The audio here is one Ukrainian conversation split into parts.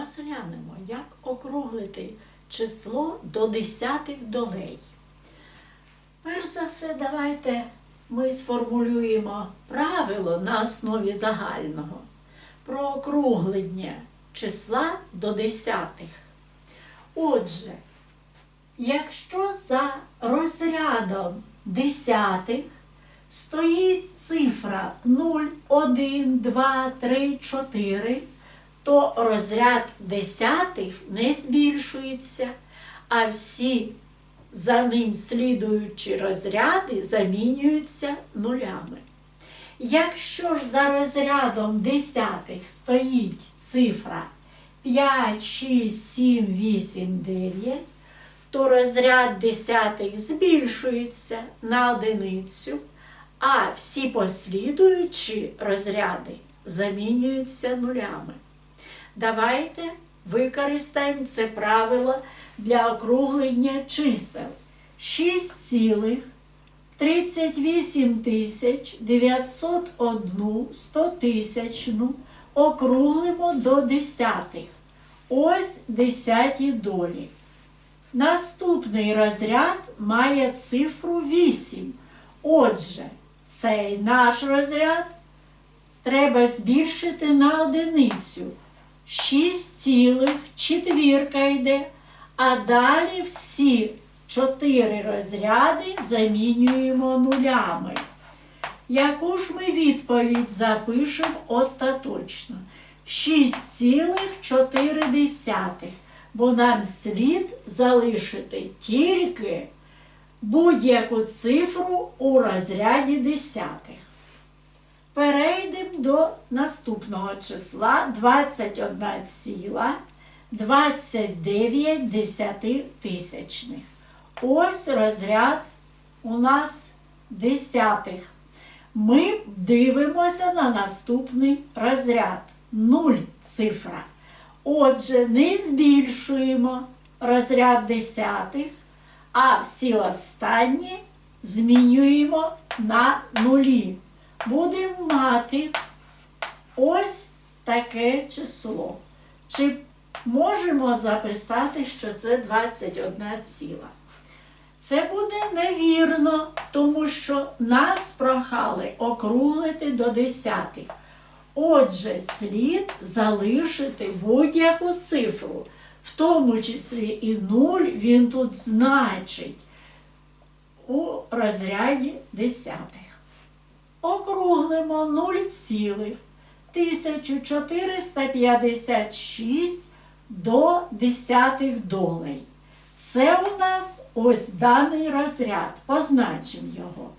розглянемо, як округлити число до десятих долей. Перш за все, давайте ми сформулюємо правило на основі загального про округлення числа до десятих. Отже, якщо за розрядом десятих стоїть цифра 0, 1, 2, 3, 4, то розряд десятих не збільшується, а всі за ним слідуючі розряди замінюються нулями. Якщо ж за розрядом десятих стоїть цифра 5, 6, 7, 8, 9, то розряд десятих збільшується на одиницю, а всі послідуючі розряди замінюються нулями. Давайте використаємо це правило для округлення чисел. 6,38 тисяч 901 100 тисячну округлимо до десятих. Ось десяті долі. Наступний розряд має цифру 8. Отже, цей наш розряд треба збільшити на одиницю. 6 цілих четвірка йде, а далі всі чотири розряди замінюємо нулями. Яку ж ми відповідь запишемо остаточно? 6,4, бо нам слід залишити тільки будь-яку цифру у розряді десятих. Перейдемо до наступного числа 21,29 десятитисячних. Ось розряд у нас десятих. Ми дивимося на наступний розряд 0 цифра. Отже, не збільшуємо розряд десятих, а всі останні змінюємо на нулі. Будемо мати ось таке число. Чи можемо записати, що це 21 ціла? Це буде невірно, тому що нас прохали округлити до десятих. Отже, слід залишити будь-яку цифру, в тому числі і нуль він тут значить у розряді десятих. Округлимо 0,1456 до десятих долей. Це у нас ось даний розряд. Позначимо його.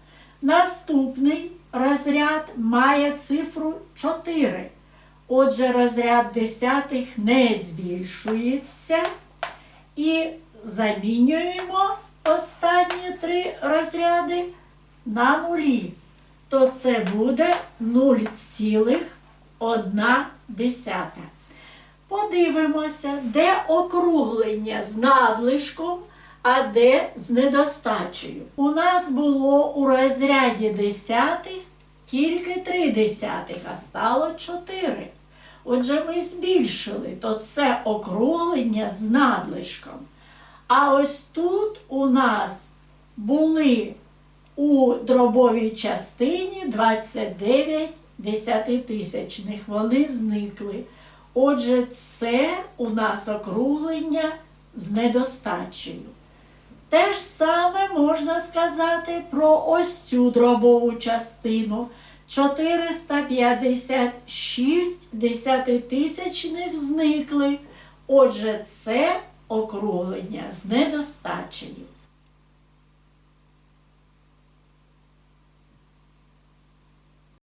Наступний розряд має цифру 4. Отже, розряд десятих не збільшується. І замінюємо останні три розряди на нулі. То це буде 0,1. Подивимося, де округлення з надлишком, а де з недостачею. У нас було у розряді десятих тільки три десятих, а стало чотири. Отже, ми збільшили, то це округлення з надлишком. А ось тут у нас були у дробовій частині 29 десятитисячних. Вони зникли. Отже, це у нас округлення з недостачею. Те ж саме можна сказати про ось цю дробову частину. 456 десятитисячних зникли. Отже, це округлення з недостачею.